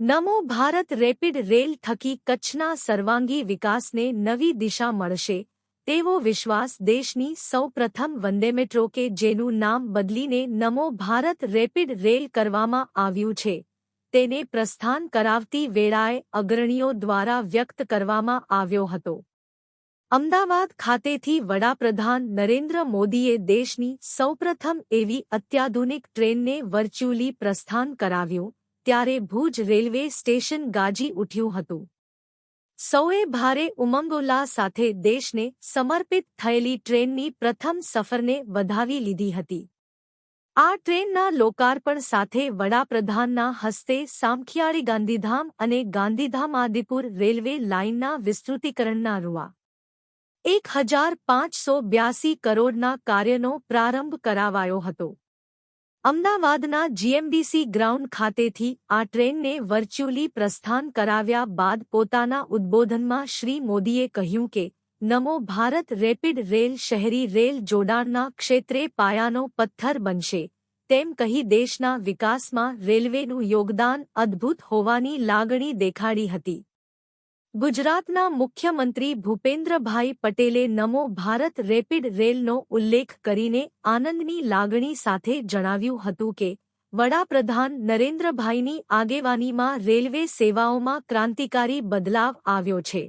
નમો Bharat rapid rail થકી કચ્છના સર્વાંગી વિકાસને નવી દિશા મળશે, તેવો વિશ્વાસ દેશની સૌપ્રથમ વંદે મેટ્રો કે જેનું નામ બદલીને નમો ભારત રેપિડ રેલ કરવામાં આવ્યું છે. તેને પ્રસ્થાન કરાવતી વેળાએ અગ્રણીઓ દ્વારા વ્યક્ત કરવામાં આવ્યો હતો. અમદાવાદ ખાતેથી વડાપ્રધાન નરેન્દ્ર મોદીએ દેશની સૌપ્રથમ એવી અત્યાધુનિક ટ્રેનને વર્ચ્યુઅલી પ્રસ્થાન કરાવ્યું ત્યારે ભુજ રેલવે સ્ટેશન ગાજી ઉઠ્યું હતું. સૌએ ભારે ઉમંગોલ્લા સાથે દેશને સમર્પિત થયેલી ટ્રેનની પ્રથમ સફરને વધાવી લીધી હતી. આ ટ્રેનના લોકાર્પણ સાથે વડાપ્રધાનના હસ્તે સામખિયાળી ગાંધીધામ અને ગાંધીધામ આદિપુર રેલવે લાઇનના વિસ્તૃતીકરણના રૂઆ. એક હજાર પાંચસો બ્યાસી કરોડના કાર્યનો પ્રારંભ કરાવાયો હતો. અમદાવાદના જીએમડીસી ગ્રાઉન્ડ ખાતેથી આ ટ્રેનને વર્ચ્યુઅલી પ્રસ્થાન કરાવ્યા બાદ પોતાના ઉદ્બોધનમાં શ્રી મોદીએ કહ્યું કે, નમો ભારત રેપિડ રેલ શહેરી રેલ જોડાણના ક્ષેત્રે પાયાનો પથ્થર બનશે. તેમ કહી દેશના વિકાસમાં રેલવેનું યોગદાન અદ્ભુત હોવાની લાગણી દેખાડી હતી. ગુજરાતના મુખ્યમંત્રી ભૂપેન્દ્રભાઈ પટેલે નમો ભારત રેપિડ રેલનો ઉલ્લેખ કરીને આનંદની લાગણી સાથે જણાવ્યું હતું કે, વડાપ્રધાન નરેન્દ્રભાઈની આગેવાનીમાં રેલવે સેવાઓમાં ક્રાંતિકારી બદલાવ આવ્યો છે.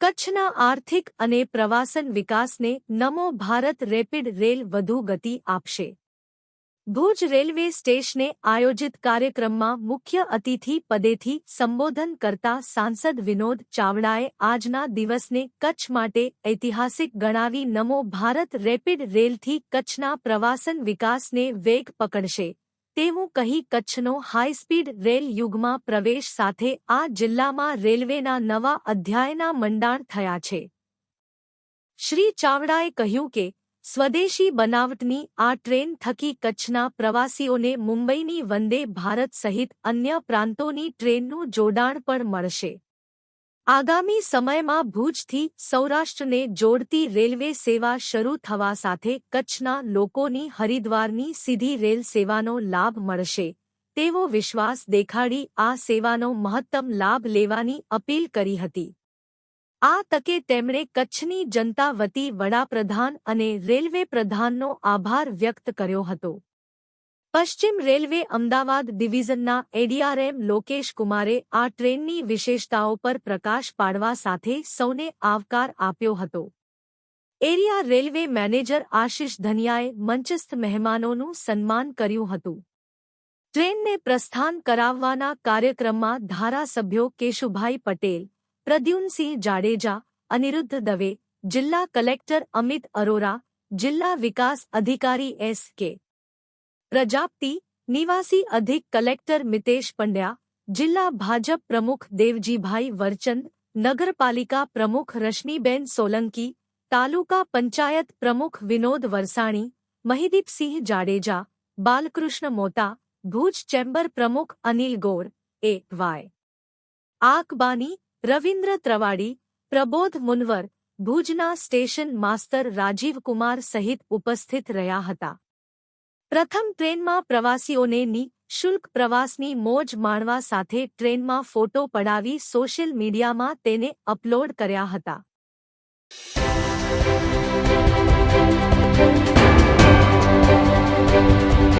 કચ્છના આર્થિક અને પ્રવાસન વિકાસને નમો ભારત રેપિડ રેલ વધુ ગતિ આપશે. ભુજ રેલવે સ્ટેશને આયોજિત કાર્યક્રમમાં મુખ્ય અતિથિ પદેથી સંબોધન કરતા સાંસદ વિનોદ ચાવડાએ આજના દિવસને કચ્છ માટે ઐતિહાસિક ગણાવી નમો ભારત રેપિડ રેલથી કચ્છના પ્રવાસન વિકાસને વેગ પકડશે. તેવું કહી કચ્છનો હાઈસ્પીડ રેલ યુગમાં પ્રવેશ સાથે આ જિલ્લામાં રેલવેના નવા અધ્યાયના મંડાણ થયા છે. શ્રી ચાવડાએ કહ્યું કે સ્વદેશી બનાવટની આ ટ્રેન થકી કચ્છના પ્રવાસીઓને મુંબઈની વંદે ભારત સહિત અન્ય પ્રાંતોની ટ્રેનનું જોડાણ પણ મળશે. આગામી સમયમાં ભુજથી સૌરાષ્ટ્રને જોડતી રેલવે સેવા શરૂ થવા સાથે કચ્છના લોકોની હરિદ્વારની સીધી રેલ સેવાનો લાભ મળશે. તેવો વિશ્વાસ દેખાડી આ સેવાનો મહત્તમ લાભ લેવાની અપીલ કરી હતી. આ તકે તેમણે કચ્છની જનતા વતી વડાપ્રધાન અને રેલવે પ્રધાનનો આભાર વ્યક્ત કર્યો હતો. પશ્ચિમ રેલવે અમદાવાદ ડિવિઝનના એડીઆરએમ લોકેશ કુમારે આ ટ્રેનની વિશેષતાઓ પર પ્રકાશ પાડવા સાથે સૌને આવકાર આપ્યો હતો. એરિયા રેલવે મેનેજર આશિષ ધનિયાએ મંચસ્થ મહેમાનોનું સન્માન કર્યું હતું. ટ્રેનને પ્રસ્થાન કરાવવાના કાર્યક્રમમાં ધારાસભ્યો કેશુભાઈ પટેલ પ્રદ્યુમસિંહ જાડેજા અનિરુદ્ધ દવે જિલ્લા કલેક્ટર અમિત અરોરા જિલ્લા વિકાસ અધિકારી એસ કે પ્રજાપતિ નિવાસી અધિક કલેક્ટર મિતેશ પંડ્યા જિલ્લા ભાજપ પ્રમુખ દેવજીભાઈ વરચંદ નગરપાલિકા પ્રમુખ રશ્મિબેન સોલંકી તાલુકા પંચાયત પ્રમુખ વિનોદ વરસાણી મહિદીપસિંહ જાડેજા બાલકૃષ્ણ મોતા ભુજ ચેમ્બર પ્રમુખ અનિલ ગોર એ વાય આકબાની રવિન્દ્ર ત્રવાડી, પ્રબોધ મુનવર, ભુજના સ્ટેશન માસ્તર રાજીવ કુમાર સહિત ઉપસ્થિત રહ્યા હતા પ્રથમ ટ્રેનમાં પ્રવાસીઓને નિઃશુલ્ક પ્રવાસની મોજ માણવા સાથે ટ્રેનમાં ફોટો પડાવી સોશિયલ મીડિયામાં તેને અપલોડ કર્યા હતા